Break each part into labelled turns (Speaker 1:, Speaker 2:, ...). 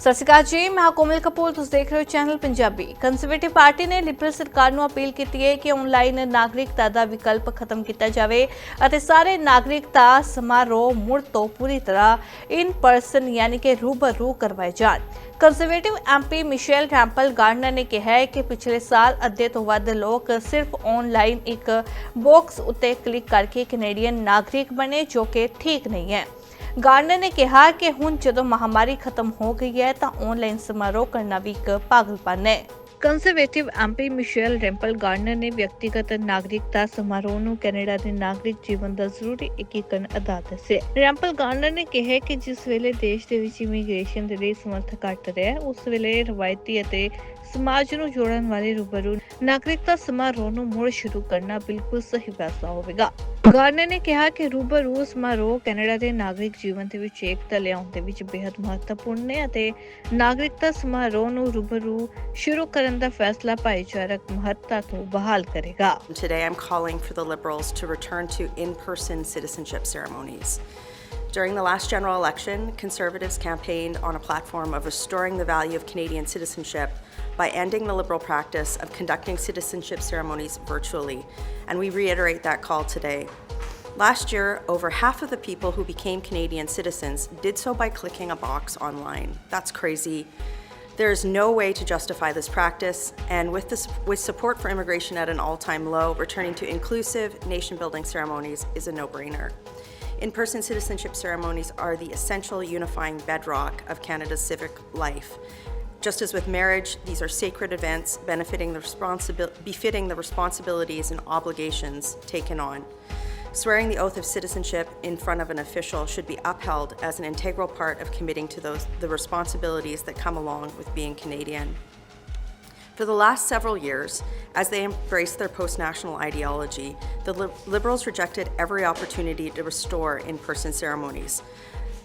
Speaker 1: ਸਤਿ ਸ਼੍ਰੀ ਅਕਾਲ ਜੀ, ਮੈਂ ਕੋਮਲ ਕਪੂਰ, ਤੁਸੀਂ ਦੇਖ ਰਹੇ ਹੋ ਚੈਨਲ ਪੰਜਾਬੀ। ਕੰਜ਼ਰਵੇਟਿਵ ਪਾਰਟੀ ਨੇ ਲਿਬਰਲ ਸਰਕਾਰ ਨੂੰ ਅਪੀਲ ਕੀਤੀ ਹੈ ਕਿ ਆਨਲਾਈਨ ਨਾਗਰਿਕਤਾ ਦਾ ਵਿਕਲਪ ਖਤਮ ਕੀਤਾ ਜਾਵੇ ਅਤੇ ਸਾਰੇ ਨਾਗਰਿਕਤਾ ਸਮਾਰੋਹ ਮੁੜ ਤੋਂ ਪੂਰੀ ਤਰ੍ਹਾਂ ਇਨ ਪਰਸਨ ਯਾਨੀ ਕਿ ਰੂਬਰੂ ਕਰਵਾਏ ਜਾਣ। Conservative MP Michelle Rempel Garner ਨੇ ਕਿਹਾ ਹੈ ਕਿ ਪਿਛਲੇ ਸਾਲ ਅੱਧੇ ਤੋਂ ਵੱਧ ਲੋਕ ਸਿਰਫ ਆਨਲਾਈਨ ਇੱਕ ਬਾਕਸ ਉੱਤੇ ਕਲਿੱਕ ਕਰਕੇ ਕੈਨੇਡੀਅਨ ਨਾਗਰਿਕ ਬਣੇ, ਜੋ ਕਿ ਠੀਕ ਨਹੀਂ ਹੈ। ਗਾਰਡਨਰ ਨੇ ਕਿਹਾ ਕਿ ਹੁਣ ਜਦੋਂ ਮਹਾਮਾਰੀ ਖਤਮ ਹੋ ਗਈ ਹੈ ਤਾਂ ਆਨਲਾਈਨ ਸਮਾਰੋਹ ਕਰਨਾ ਵੀ ਇੱਕ ਪਾਗਲਪਨ ਹੈ। Conservative MP Michelle Rempel Garner ਨੇ ਵਿਅਕਤੀਗਤ ਨਾਗਰਿਕਤਾ ਸਮਾਰੋਹ ਨੂੰ ਕੈਨੇਡਾ ਦੇ ਨਾਗਰਿਕ ਜੀਵਨ ਦਾ ਜ਼ਰੂਰੀ ਏਕੀਕਰਨ ਅਦਾ ਦੱਸਿਆ। ਰੈਂਪਲ ਗਾਰਡਨਰ ਨੇ ਕਿਹਾ ਕਿ ਜਿਸ ਵੇਲੇ ਦੇਸ਼ ਦੇ ਵਿੱਚ ਇਮੀਗ੍ਰੇਸ਼ਨ ਦੇ ਲਈ ਸਮਰਥ ਘਟ ਰਿਹਾ ਉਸ ਵੇਲੇ ਰਵਾਇਤੀ ਅਤੇ ਸਮਾਜ ਨੂੰ ਜੋੜਨ ਵਾਲੇ ਰੂਬਰੂ ਨਾਗਰਿਕਤਾ ਸਮਾਰੋਹ ਨੂੰ ਮੁੜ ਸ਼ੁਰੂ ਕਰਨਾ ਬਿਲਕੁਲ ਸਹੀ ਫੈਸਲਾ ਹੋਵੇਗਾ ਗਾਰਡਨਰ ਨੇ ਕਿਹਾ ਕਿ ਰੂਬਰੂ ਸਮਾਰੋਹ ਕੈਨੇਡਾ ਦੇ ਨਾਗਰਿਕ ਜੀਵਨ ਦੇ ਵਿੱਚ ਏਕਤਾ ਲਿਆਉਣ ਦੇ ਵਿੱਚ ਬੇहद ਮਹੱਤਵਪੂਰਨ ਹੈ ਅਤੇ ਨਾਗਰਿਕਤਾ ਸਮਾਰੋਹ ਨੂੰ ਰੂਬਰੂ ਸ਼ੁਰੂ ਕਰਨ ਦਾ ਫੈਸਲਾ ਭਾਈਚਾਰਕ ਮਹੱਤਤਾ ਤੋਂ ਬਹਾਲ ਕਰੇਗਾ
Speaker 2: Today, I'm calling for the Liberals to return to in person citizenship ceremonies. During the last general election, Conservatives campaigned on a platform of restoring the value of Canadian citizenship by ending the Liberal practice of conducting citizenship ceremonies virtually, and we reiterate that call today. Last year, over half of the people who became Canadian citizens did so by clicking a box online. That's crazy. There is no way to justify this practice, and with, this, with support for immigration at an all time low, returning to inclusive, nation building ceremonies is a no brainer. In person citizenship ceremonies are the essential unifying bedrock of Canada's civic life. Just as with marriage, these are sacred events benefiting the responsibil- befitting the responsibilities and obligations taken on. Swearing the oath of citizenship in front of an official should be upheld as an integral part of committing to those the responsibilities that come along with being Canadian. For the last several years, as they embraced their post national ideology, the Lib- Liberals rejected every opportunity to restore in person ceremonies.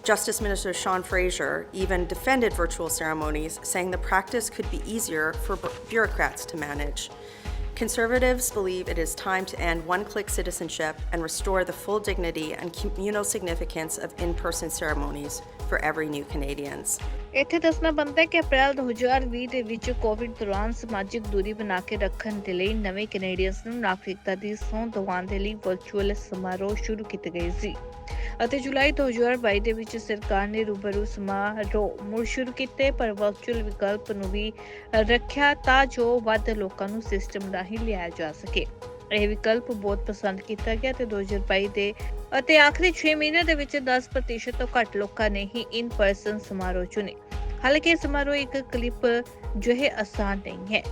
Speaker 2: Justice Minister Sean Fraser even defended virtual ceremonies, saying the practice could be easier for bu- bureaucrats to manage. Conservatives believe it is time to end one click citizenship and restore the full dignity and communal significance of in person ceremonies for every new Canadians.
Speaker 1: ਇੱਥੇ ਦੱਸਣਾ ਬਣਦਾ ਹੈ ਕਿ ਅਪ੍ਰੈਲ 2020 ਦੇ ਵਿੱਚ Covid ਦੌਰਾਨ ਸਮਾਜਿਕ ਦੂਰੀ ਬਣਾ ਕੇ ਰੱਖਣ ਦੇ ਲਈ ਨਵੇਂ ਕੈਨੇਡੀਅਨਸ ਨੂੰ ਨਾਗਰਿਕਤਾ ਦੀ ਸਹੁੰ ਦਿਵਾਉਣ ਦੇ ਲਈ ਵਰਚੁਅਲ ਸਮਾਰੋਹ ਸ਼ੁਰੂ ਕੀਤੇ ਗਏ ਸੀ ਅਤੇ ਜੁਲਾਈ 2022 ਦੇ ਵਿੱਚ ਸਰਕਾਰ ਨੇ ਰੂਬਰੂ ਸਮਾਰੋਹ ਮੁੜ ਸ਼ੁਰੂ ਕੀਤੇ, ਪਰ ਵਰਚੁਅਲ ਵਿਕਲਪ ਨੂੰ ਵੀ ਰੱਖਿਆ ਤਾਂ ਜੋ ਵੱਧ ਲੋਕਾਂ ਨੂੰ ਸਿਸਟਮ ਰਾਹੀਂ ਲਿਆਇਆ ਜਾ ਸਕੇ। ਇਹ ਵਿਕਲਪ ਬਹੁਤ ਪਸੰਦ ਕੀਤਾ ਗਿਆ ਤੇ 2022 ਦੇ ਅਤੇ ਆਖਰੀ 6 ਮਹੀਨੇ ਦੇ ਵਿੱਚ 10% ਤੋਂ ਘੱਟ ਲੋਕਾਂ ਨੇ ਹੀ ਇਨ ਪਰਸਨ ਸਮਾਰੋਹ ਚੁਣੇ। ਹਾਲਾਂਕਿ ਇਹ ਸਮਾਰੋਹ ਇੱਕ ਕਲਿੱਪ ਜੋ ਹੈ ਆਸਾਨ ਨਹੀਂ ਹੈ।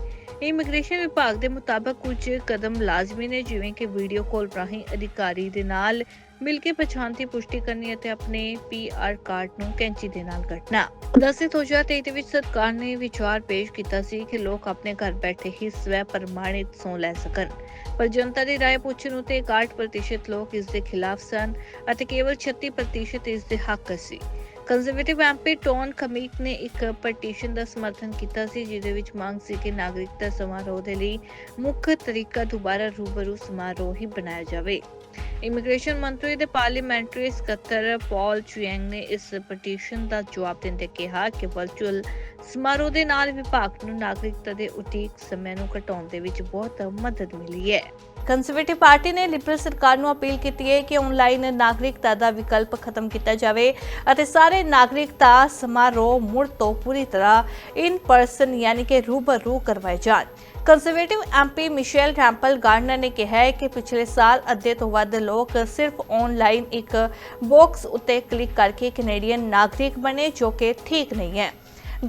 Speaker 1: ਇਮੀਗ੍ਰੇਸ਼ਨ ਵਿਭਾਗ ਦੇ ਮੁਤਾਬਕ ਕੁਝ ਕਦਮ ਲਾਜ਼ਮੀ ਨੇ, ਜਿਵੇਂ ਕਿ ਵੀਡੀਓ ਕਾਲ ਰਾਹੀਂ ਅਧਿਕਾਰੀ ਦੇ ਨਾਲ ਮਿਲ ਕੇ ਪਛਾਣ ਦੀ ਪੁਸ਼ਟੀ ਕਰਨੀ ਅਤੇ ਆਪਣੇ ਪੀਆਰ ਕਾਰਡ ਨੂੰ ਕੈਂਚੀ ਦੇ ਨਾਲ ਕੱਟਣਾ। ਦਸੇ 2023 ਦੇ ਵਿੱਚ ਸਰਕਾਰ ਨੇ ਵਿਚਾਰ ਪੇਸ਼ ਕੀਤਾ ਸੀ ਕਿ ਲੋਕ ਆਪਣੇ ਘਰ ਬੈਠੇ ਹੀ ਸਵੈ ਪ੍ਰਮਾਣਿਤ ਸੌਂ ਲੈ ਸਕਣ। ਪਰ ਜਨਤਾ ਦੀ ਰਾਏ ਪੁੱਛਣ ਉਤੇ 61% ਲੋਕ ਇਸ ਦੇ ਖਿਲਾਫ ਸਨ ਅਤੇ ਕੇਵਲ 36% ਇਸ ਦੇ ਹੱਕ ਸੀ। ਕੰਜ਼ਰਵੇਟਿਵ ਐਮਪੀ ਟੌਨ ਖਮੀਕ ਨੇ ਇੱਕ ਪਟੀਸ਼ਨ ਦਾ ਸਮਰਥਨ ਕੀਤਾ ਸੀ, ਜਿਹਦੇ ਵਿੱਚ ਮੰਗ ਸੀ ਕਿ ਨਾਗਰਿਕਤਾ ਸਮਾਰੋਹ ਦੇ ਲਈ ਮੁੱਖ ਤਰੀਕਾ ਦੁਬਾਰਾ ਰੂਬਰੂ ਸਮਾਰੋਹ ਹੀ ਬਣਾਇਆ ਜਾਵੇ। ਇਮੀਗ੍ਰੇਸ਼ਨ ਮੰਤਰੀ ਦੇ ਪਾਰਲੀਮੈਂਟਰੀ ਸਕੱਤਰ ਪਾਲ ਚੁਐਂਗ ਨੇ ਇਸ ਪਟੀਸ਼ਨ ਦਾ ਜਵਾਬ ਦਿੰਦੇ ਕਿਹਾ ਕਿ ਵਰਚੁਅਲ ਸਮਾਰੋਹ ਦੇ ਨਾਲ ਵਿਭਾਗ ਨੂੰ ਨਾਗਰਿਕਤਾ ਦੇ ਉਡੀਕ ਸਮੇਂ ਨੂੰ ਘਟਾਉਣ ਦੇ ਵਿੱਚ ਬਹੁਤ ਮਦਦ ਮਿਲੀ ਹੈ। ਕੰਜ਼ਰਵੇਟਿਵ ਪਾਰਟੀ ਨੇ ਲਿਬਰਲ ਸਰਕਾਰ ਨੂੰ ਅਪੀਲ ਕੀਤੀ ਹੈ ਕਿ ਆਨਲਾਈਨ ਨਾਗਰਿਕਤਾ ਦਾ ਵਿਕਲਪ ਖਤਮ ਕੀਤਾ ਜਾਵੇ ਅਤੇ ਸਾਰੇ ਨਾਗਰਿਕਤਾ ਸਮਾਰੋਹ ਮੁੜ ਤੋਂ ਪੂਰੀ ਤਰ੍ਹਾਂ ਇਨ ਪਰਸਨ ਯਾਨੀ ਕਿ ਰੂਬਰੂ ਕਰਵਾਏ ਜਾਣ। Conservative MP Michelle Rempel Garner ਨੇ ਕਿਹਾ ਹੈ ਕਿ ਪਿਛਲੇ ਸਾਲ ਅੱਧੇ ਤੋਂ ਵੱਧ ਲੋਕ ਸਿਰਫ ਆਨਲਾਈਨ ਇੱਕ ਬਾਕਸ ਉੱਤੇ ਕਲਿੱਕ ਕਰਕੇ ਕੈਨੇਡੀਅਨ ਨਾਗਰਿਕ ਬਣੇ ਜੋ ਕਿ ਠੀਕ ਨਹੀਂ ਹੈ।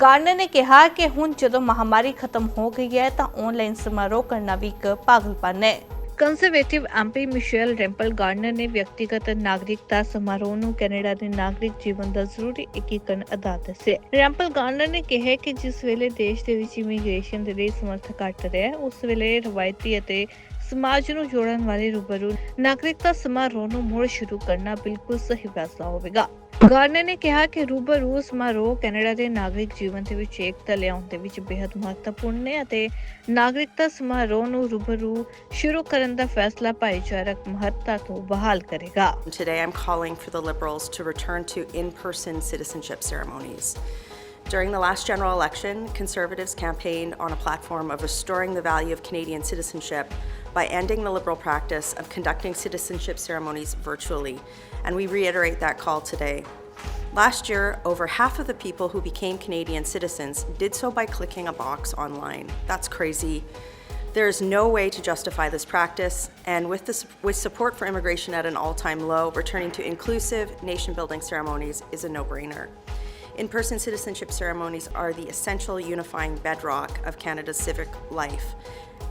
Speaker 1: ਗਾਰਡਨਰ ਨੇ ਕਿਹਾ ਕਿ ਹੁਣ ਜਦੋਂ ਮਹਾਮਾਰੀ ਖਤਮ ਹੋ ਗਈ ਹੈ ਤਾਂ ਆਨਲਾਈਨ ਸਮਾਰੋਹ ਕਰਨਾ ਵੀ ਇੱਕ ਪਾਗਲਪਨ ਹੈ। Conservative MP Michelle Rempel Garner ਨੇ ਵਿਅਕਤੀਗਤ ਨਾਗਰਿਕਤਾ ਸਮਾਰੋਹ ਨੂੰ ਕੈਨੇਡਾ ਦੇ ਨਾਗਰਿਕ ਜੀਵਨ ਦਾ ਜ਼ਰੂਰੀ ਏਕੀਕਰਨ ਅਦਾ ਦੱਸਿਆ। ਰੈਂਪਲ ਗਾਰਡਨਰ ਨੇ ਕਿਹਾ ਕਿ ਜਿਸ ਵੇਲੇ ਦੇਸ਼ ਦੇ ਵਿੱਚ ਇਮੀਗ੍ਰੇਸ਼ਨ ਦੇ ਲਈ ਸਮਰਥ ਘਟ ਰਿਹਾ, ਉਸ ਵੇਲੇ ਰਵਾਇਤੀ ਅਤੇ ਸਮਾਜ ਨੂੰ ਜੋੜਨ ਵਾਲੇ ਰੂਬਰੂ ਨਾਗਰਿਕਤਾ ਸਮਾਰੋਹ ਨੂੰ ਮੁੜ ਸ਼ੁਰੂ ਕਰਨਾ ਬਿਲਕੁਲ ਸਹੀ ਫੈਸਲਾ ਹੋਵੇਗਾ ਗਾਰਡਨਰ ਨੇ ਕਿਹਾ ਕਿ ਰੂਬਰੂ ਸਮਾਰੋਹ ਕੈਨੇਡਾ ਦੇ ਨਾਗਰਿਕ ਜੀਵਨ ਦੇ ਵਿੱਚ ਏਕਤਾ ਲਿਆਉਣ ਦੇ ਵਿੱਚ ਬੇहद ਮਹੱਤਵਪੂਰਨ ਹੈ ਅਤੇ ਨਾਗਰਿਕਤਾ ਸਮਾਰੋਹ ਨੂੰ ਰੂਬਰੂ ਸ਼ੁਰੂ ਕਰਨ ਦਾ ਫੈਸਲਾ ਭਾਈਚਾਰਕ ਮਹੱਤਤਾ ਤੋਂ ਬਹਾਲ ਕਰੇਗਾ
Speaker 2: Today, I'm calling for the Liberals to return to in person citizenship ceremonies. During the last general election, Conservatives campaigned on a platform of restoring the value of Canadian citizenship by ending the Liberal practice of conducting citizenship ceremonies virtually, and we reiterate that call today. Last year, over half of the people who became Canadian citizens did so by clicking a box online. That's crazy. There is no way to justify this practice, and with, this, with support for immigration at an all time low, returning to inclusive nation building ceremonies is a no brainer. In person citizenship ceremonies are the essential unifying bedrock of Canada's civic life.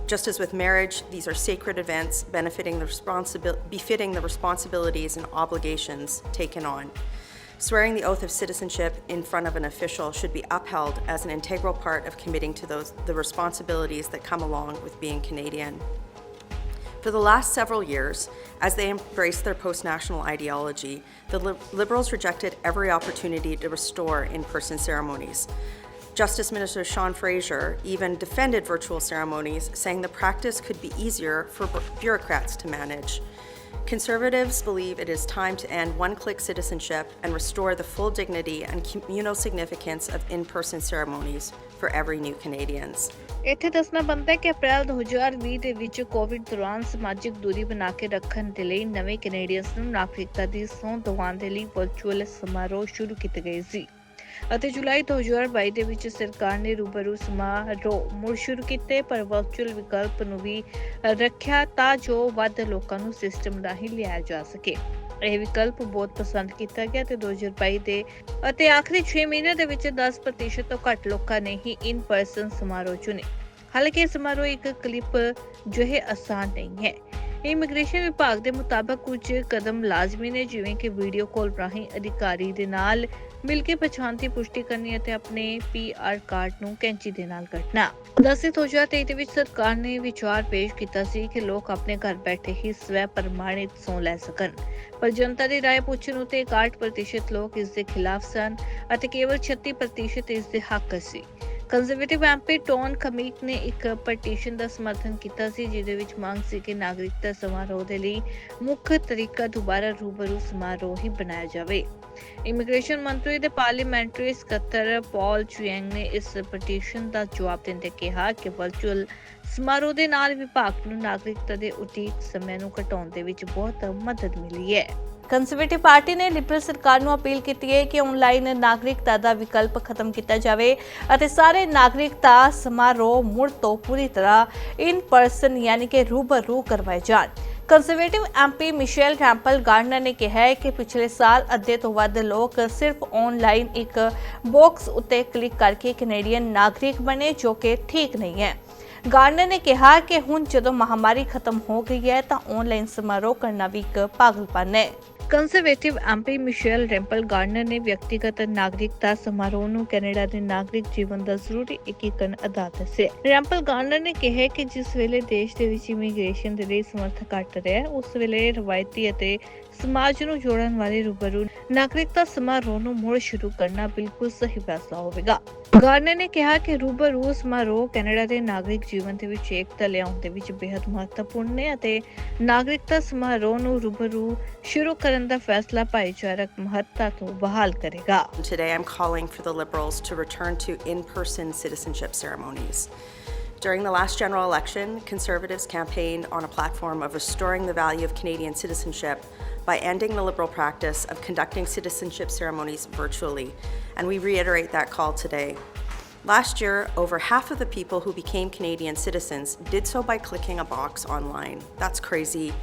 Speaker 2: Just as with marriage, these are sacred events benefiting the responsibil- befitting the responsibilities and obligations taken on. Swearing the oath of citizenship in front of an official should be upheld as an integral part of committing to those the responsibilities that come along with being Canadian. For the last several years, as they embraced their post national ideology, the Li- Liberals rejected every opportunity to restore in person ceremonies. Justice Minister Sean Fraser even defended virtual ceremonies, saying the practice could be easier for bu- bureaucrats to manage. Conservatives believe it is time to end one click citizenship and restore the full dignity and communal significance of in person ceremonies for every new Canadians.
Speaker 1: ਇੱਥੇ ਦੱਸਣਾ ਬਣਦਾ ਹੈ ਕਿ ਅਪ੍ਰੈਲ 2020 ਦੇ ਵਿੱਚ Covid ਦੌਰਾਨ ਸਮਾਜਿਕ ਦੂਰੀ ਬਣਾ ਕੇ ਰੱਖਣ ਦੇ ਲਈ ਨਵੇਂ ਕੈਨੇਡੀਅਨਸ ਨੂੰ ਨਾਗਰਿਕਤਾ ਦੀ ਸਹੁੰ ਦਿਵਾਉਣ ਦੇ ਲਈ ਵਰਚੁਅਲ ਸਮਾਰੋਹ ਸ਼ੁਰੂ ਕੀਤੇ ਗਏ ਸੀ ਅਤੇ ਜੁਲਾਈ 2022 ਦੇ ਵਿੱਚ ਸਰਕਾਰ ਨੇ ਰੂਬਰੂ ਸਮਾਰੋਹ ਮੁੜ ਸ਼ੁਰੂ ਕੀਤੇ, ਪਰ ਵਰਚੁਅਲ ਵਿਕਲਪ ਨੂੰ ਵੀ ਰੱਖਿਆ ਤਾਂ ਜੋ ਵੱਧ ਲੋਕਾਂ ਨੂੰ ਸਿਸਟਮ ਰਾਹੀਂ ਲਿਆਇਆ ਜਾ ਸਕੇ। ਇਹ ਵਿਕਲਪ ਬਹੁਤ ਪਸੰਦ ਕੀਤਾ ਗਿਆ ਤੇ 2022 ਦੇ ਅਤੇ ਆਖਰੀ 6 ਮਹੀਨੇ ਦੇ ਵਿੱਚ 10% ਤੋਂ ਘੱਟ ਲੋਕਾਂ ਨੇ ਹੀ ਇਨ ਪਰਸਨ ਸਮਾਰੋਹ ਚੁਣੇ। ਹਾਲਾਂਕਿ ਇਹ ਸਮਾਰੋਹ ਇੱਕ ਕਲਿੱਪ ਜਿਹੇ ਆਸਾਨ ਨਹੀਂ ਹੈ। ਇਮੀਗ੍ਰੇਸ਼ਨ ਵਿਭਾਗ ਦੇ ਮੁਤਾਬਕ ਕੁਝ ਕਦਮ ਲਾਜ਼ਮੀ ਨੇ ਜਿਵੇਂ ਕਿ ਵੀਡੀਓ ਕਾਲ ਰਾਹੀਂ ਅਧਿਕਾਰੀ ਦੇ ਨਾਲ ਮਿਲ ਕੇ ਪਛਾਣ ਦੀ ਪੁਸ਼ਟੀ ਕਰਨੀ ਅਤੇ ਆਪਣੇ ਪੀਆਰ ਕਾਰਡ ਨੂੰ ਕੈਂਚੀ ਦੇ ਨਾਲ ਕੱਟਣਾ ਦਸਿਤ 2023 ਦੇ ਵਿੱਚ ਸਰਕਾਰ ਨੇ ਵਿਚਾਰ ਪੇਸ਼ ਕੀਤਾ ਸੀ ਕਿ ਲੋਕ ਆਪਣੇ ਘਰ ਬੈਠੇ ਹੀ ਸਵੈ ਪ੍ਰਮਾਣਿਤ ਸੌਂ ਲੈ ਸਕਣ ਪਰ ਜਨਤਾ ਦੀ رائے ਪੁੱਛਣ ਉਤੇ 61% ਲੋਕ ਇਸ ਦੇ ਖਿਲਾਫ ਸਨ ਅਤੇ ਕੇਵਲ 36% ਇਸ ਦੇ ਹੱਕ ਸੀ ਕੰਜ਼ਰਵੇਟਿਵ ਐਮਪੀ ਟੌਨ ਕਮੀਕ ਨੇ ਇੱਕ ਪਟੀਸ਼ਨ ਦਾ ਸਮਰਥਨ ਕੀਤਾ ਸੀ, ਜਿਹਦੇ ਵਿੱਚ ਮੰਗ ਸੀ ਕਿ ਨਾਗਰਿਕਤਾ ਸਮਾਰੋਹ ਦੇ ਲਈ ਮੁੱਖ ਤਰੀਕਾ ਦੁਬਾਰਾ ਰੂਬਰੂ ਸਮਾਰੋਹ ਹੀ ਬਣਾਇਆ ਜਾਵੇ। ਇਮੀਗ੍ਰੇਸ਼ਨ ਮੰਤਰੀ ਦੇ ਪਾਰਲੀਮੈਂਟਰੀ ਸਕੱਤਰ ਪਾਲ ਚੁਇੰਗ ਨੇ ਇਸ ਪਟੀਸ਼ਨ ਦਾ ਜਵਾਬ ਦਿੰਦੇ ਕਿਹਾ ਕਿ ਵਰਚੁਅਲ ਸਮਾਰੋਹ ਦੇ ਨਾਲ ਵਿਭਾਗ ਨੂੰ ਨਾਗਰਿਕਤਾ ਦੇ ਉਡੀਕ ਸਮੇਂ ਨੂੰ ਘਟਾਉਣ ਦੇ ਵਿੱਚ ਬਹੁਤ ਮਦਦ ਮਿਲੀ ਹੈ। ਕੰਜ਼ਰਵੇਟਿਵ ਪਾਰਟੀ ਨੇ ਲਿਬਰਲ ਸਰਕਾਰ ਨੂੰ ਅਪੀਲ ਕੀਤੀ ਹੈ ਕਿ ਆਨਲਾਈਨ ਨਾਗਰਿਕਤਾ ਦਾ ਵਿਕਲਪ ਖਤਮ ਕੀਤਾ ਜਾਵੇ ਅਤੇ ਸਾਰੇ ਨਾਗਰਿਕਤਾ ਸਮਾਰੋਹ ਮੁੜ ਤੋਂ ਪੂਰੀ ਤਰ੍ਹਾਂ ਇਨ ਪਰਸਨ ਯਾਨੀ ਕਿ ਰੂਬਰੂ ਕਰਵਾਏ ਜਾਣ। Conservative MP Michelle Rempel Garner ਨੇ ਕਿਹਾ ਹੈ ਕਿ ਪਿਛਲੇ ਸਾਲ ਅੱਧੇ ਤੋਂ ਵੱਧ ਲੋਕ ਸਿਰਫ ਆਨਲਾਈਨ ਇੱਕ ਬਾਕਸ ਉੱਤੇ ਕਲਿੱਕ ਕਰਕੇ ਕੈਨੇਡੀਅਨ ਨਾਗਰਿਕ ਬਣੇ ਜੋ ਕਿ ਠੀਕ ਨਹੀਂ ਹੈ। ਗਾਰਡਨਰ ਨੇ ਕਿਹਾ ਕਿ ਹੁਣ ਜਦੋਂ ਮਹਾਮਾਰੀ ਖਤਮ ਹੋ ਗਈ ਹੈ ਤਾਂ ਆਨਲਾਈਨ ਸਮਾਰੋਹ ਕਰਨਾ ਵੀ ਇੱਕ ਪਾਗਲਪਨ ਹੈ। Conservative MP Michelle Rempel Garner ਨੇ ਵਿਅਕਤੀਗਤ ਨਾਗਰਿਕਤਾ ਸਮਾਰੋਹ ਨੂੰ ਕੈਨੇਡਾ ਦੇ ਨਾਗਰਿਕ ਜੀਵਨ ਦਾ ਜ਼ਰੂਰੀ ਏਕੀਕਰਨ ਅਦਾ ਦੱਸਿਆ। ਰੈਂਪਲ ਗਾਰਨਰ ਨੇ ਕਿਹਾ ਕਿ ਜਿਸ ਵੇਲੇ ਦੇਸ਼ ਦੇ ਵਿੱਚ ਇਮੀਗ੍ਰੇਸ਼ਨ ਦੇ ਲਈ ਸਮਰਥ ਘਟ ਰਿਹਾ ਹੈ, ਉਸ ਵੇਲੇ ਰਵਾਇਤੀ ਅਤੇ ਸਮਾਜ ਨੂੰ ਜੋੜਨ ਵਾਲੇ ਰੂਬਰੂ ਨਾਗਰਿਕਤਾ ਸਮਾਰੋਹ ਨੂੰ ਮੁੜ ਸ਼ੁਰੂ ਕਰਨਾ ਬਿਲਕੁਲ ਸਹੀ ਫੈਸਲਾ ਹੋਵੇਗਾ ਗਾਰਡਨਰ ਨੇ ਕਿਹਾ ਕਿ ਰੂਬਰੂ ਸਮਾਰੋਹ ਕੈਨੇਡਾ ਦੇ ਨਾਗਰਿਕ ਜੀਵਨ ਦੇ ਵਿੱਚ ਏਕਤਾ ਲਿਆਉਣ ਦੇ ਵਿੱਚ ਬੇहद ਮਹੱਤਵਪੂਰਨ ਨੇ ਅਤੇ ਨਾਗਰਿਕਤਾ ਸਮਾਰੋਹ ਨੂੰ ਰੂਬਰੂ ਸ਼ੁਰੂ ਕਰਨ ਦਾ ਫੈਸਲਾ ਭਾਈਚਾਰਕ ਮਹੱਤਤਾ ਤੋਂ ਬਹਾਲ ਕਰੇਗਾ
Speaker 2: Today, I'm calling for the Liberals to return to in person citizenship ceremonies. During the last general election, Conservatives campaigned on a platform of restoring the value of Canadian citizenship by ending the Liberal practice of conducting citizenship ceremonies virtually, and we reiterate that call today. Last year, over half of the people who became Canadian citizens did so by clicking a box online. That's crazy.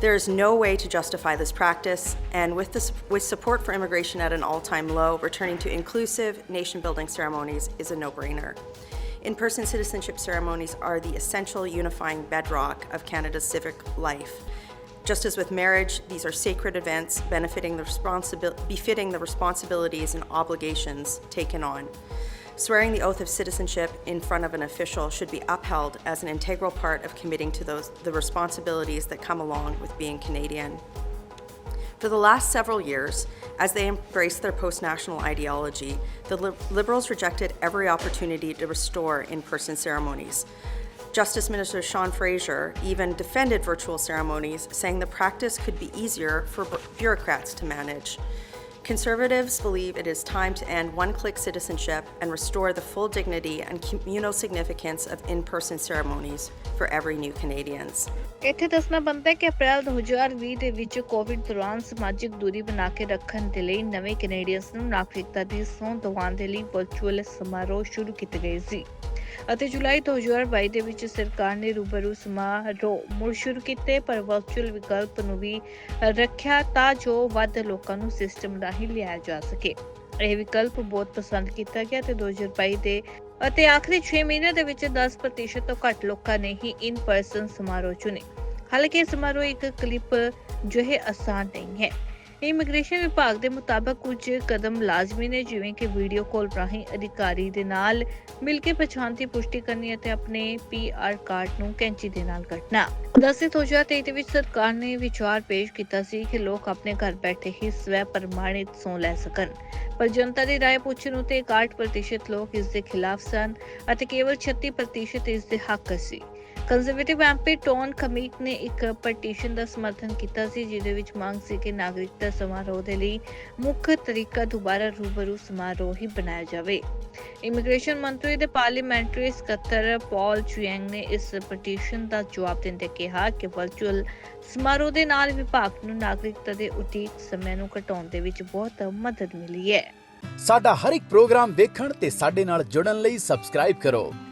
Speaker 2: There is no way to justify this practice, and with, this, with support for immigration at an all time low, returning to inclusive nation building ceremonies is a no brainer. In person citizenship ceremonies are the essential unifying bedrock of Canada's civic life. Just as with marriage, these are sacred events benefiting the responsibil- befitting the responsibilities and obligations taken on. Swearing the oath of citizenship in front of an official should be upheld as an integral part of committing to those the responsibilities that come along with being Canadian. For the last several years, as they embraced their post national ideology, the Li- Liberals rejected every opportunity to restore in person ceremonies. Justice Minister Sean Fraser even defended virtual ceremonies, saying the practice could be easier for bu- bureaucrats to manage. Conservatives believe it is time to end one click citizenship and restore the full dignity and communal significance of in person ceremonies for every new Canadians.
Speaker 1: ਇੱਥੇ ਦੱਸਣਾ ਬਣਦਾ ਹੈ ਕਿ ਅਪ੍ਰੈਲ 2020 ਦੇ ਵਿੱਚ Covid ਦੌਰਾਨ ਸਮਾਜਿਕ ਦੂਰੀ ਬਣਾ ਕੇ ਰੱਖਣ ਦੇ ਲਈ ਨਵੇਂ ਕੈਨੇਡੀਅਨਸ ਨੂੰ ਨਾਗਰਿਕਤਾ ਦੀ ਸਹੁੰ ਦਿਵਾਉਣ ਦੇ ਲਈ ਵਰਚੁਅਲ ਸਮਾਰੋਹ ਸ਼ੁਰੂ ਕੀਤੇ ਗਏ ਸੀ ਅਤੇ ਜੁਲਾਈ 2022 ਦੇ ਵਿੱਚ ਸਰਕਾਰ ਨੇ ਰੂਬਰੂ ਸਮਾਰੋਹ ਮੁੜ ਸ਼ੁਰੂ ਕੀਤੇ, ਪਰ ਵਰਚੁਅਲ ਵਿਕਲਪ ਨੂੰ ਵੀ ਰੱਖਿਆ ਤਾਂ ਜੋ ਵੱਧ ਲੋਕਾਂ ਨੂੰ ਸਿਸਟਮ ਰਾਹੀਂ ਲਿਆ ਜਾ ਸਕੇ। ਇਹ ਵਿਕਲਪ ਬਹੁਤ ਪਸੰਦ ਕੀਤਾ ਗਿਆ ਤੇ 2022 ਦੇ ਅਤੇ ਆਖਰੀ 6 ਮਹੀਨੇ ਦੇ ਵਿੱਚ 10% ਤੋਂ ਘੱਟ ਲੋਕਾਂ ਨੇ ਹੀ ਇਨ ਪਰਸਨ ਸਮਾਰੋਹ ਚੁਣੇ। ਹਾਲਾਂਕਿ ਇਹ ਸਮਾਰੋਹ ਇੱਕ ਕਲਿੱਪ ਜੋ ਹੈ ਆਸਾਨ ਨਹੀਂ ਹੈ। ਇਮੀਗ੍ਰੇਸ਼ਨ ਵਿਭਾਗ ਦੇ ਮੁਤਾਬਕ ਕੁਝ ਕਦਮ ਲਾਜ਼ਮੀ ਨੇ, ਜਿਵੇਂ ਕਿ ਵੀਡੀਓ ਕਾਲ ਰਾਹੀਂ ਅਧਿਕਾਰੀ ਦੇ ਨਾਲ ਮਿਲ ਕੇ ਪਛਾਣ ਦੀ ਪੁਸ਼ਟੀ ਕਰਨੀ ਅਤੇ ਆਪਣੇ ਪੀਆਰ ਕਾਰਡ ਨੂੰ ਕੈਂਚੀ ਦੇ ਨਾਲ ਕੱਟਣਾ। ਦਸੇ 2023 ਦੇ ਵਿੱਚ ਸਰਕਾਰ ਨੇ ਵਿਚਾਰ ਪੇਸ਼ ਕੀਤਾ ਸੀ ਕਿ ਲੋਕ ਆਪਣੇ ਘਰ ਬੈਠੇ ਹੀ ਸਵੈ ਪ੍ਰਮਾਣਿਤ ਸੌ ਲੈ ਸਕਣ। ਪਰ ਜਨਤਾ ਦੀ ਰਾਏ ਪੁੱਛਣ ਉਤੇ 61% ਲੋਕ ਇਸ ਦੇ ਖਿਲਾਫ ਸਨ ਅਤੇ ਕੇਵਲ 36% ਇਸ ਦੇ ਹੱਕ ਸੀ। ਕੰਜ਼ਰਵੇਟਿਵ ਐਮਪੀ ਟੌਨ ਖਮੀਕ ਨੇ ਇੱਕ ਪਟੀਸ਼ਨ ਦਾ ਸਮਰਥਨ ਕੀਤਾ ਸੀ, ਜਿਹਦੇ ਵਿੱਚ ਮੰਗ ਸੀ ਕਿ ਨਾਗਰਿਕਤਾ ਸਮਾਰੋਹ ਦੇ ਲਈ ਮੁੱਖ ਤਰੀਕਾ ਦੁਬਾਰਾ ਰੂਬਰੂ ਸਮਾਰੋਹ ਹੀ ਬਣਾਇਆ ਜਾਵੇ। ਇਮੀਗ੍ਰੇਸ਼ਨ ਮੰਤਰੀ ਦੇ ਪਾਰਲੀਮੈਂਟਰੀ ਸਕੱਤਰ ਪਾਲ ਚੁਇੰਗ ਨੇ ਇਸ ਪਟੀਸ਼ਨ ਦਾ ਜਵਾਬ ਦਿੰਦੇ ਕਿਹਾ ਕਿ ਵਰਚੁਅਲ ਸਮਾਰੋਹ ਦੇ ਨਾਲ ਵਿਭਾਗ ਨੂੰ ਨਾਗਰਿਕਤਾ ਦੇ ਉਡੀਕ ਸਮੇਂ ਨੂੰ ਘਟਾਉਣ ਦੇ ਵਿੱਚ ਬਹੁਤ ਮਦਦ ਮਿਲੀ ਹੈ।
Speaker 3: ਸਾਡਾ ਹਰ ਇੱਕ ਪ੍ਰੋਗਰਾਮ ਦੇਖਣ ਤੇ ਸਾਡੇ ਨਾਲ ਜੁੜਨ ਲਈ ਸਬਸਕ੍ਰਾਈਬ ਕਰੋ।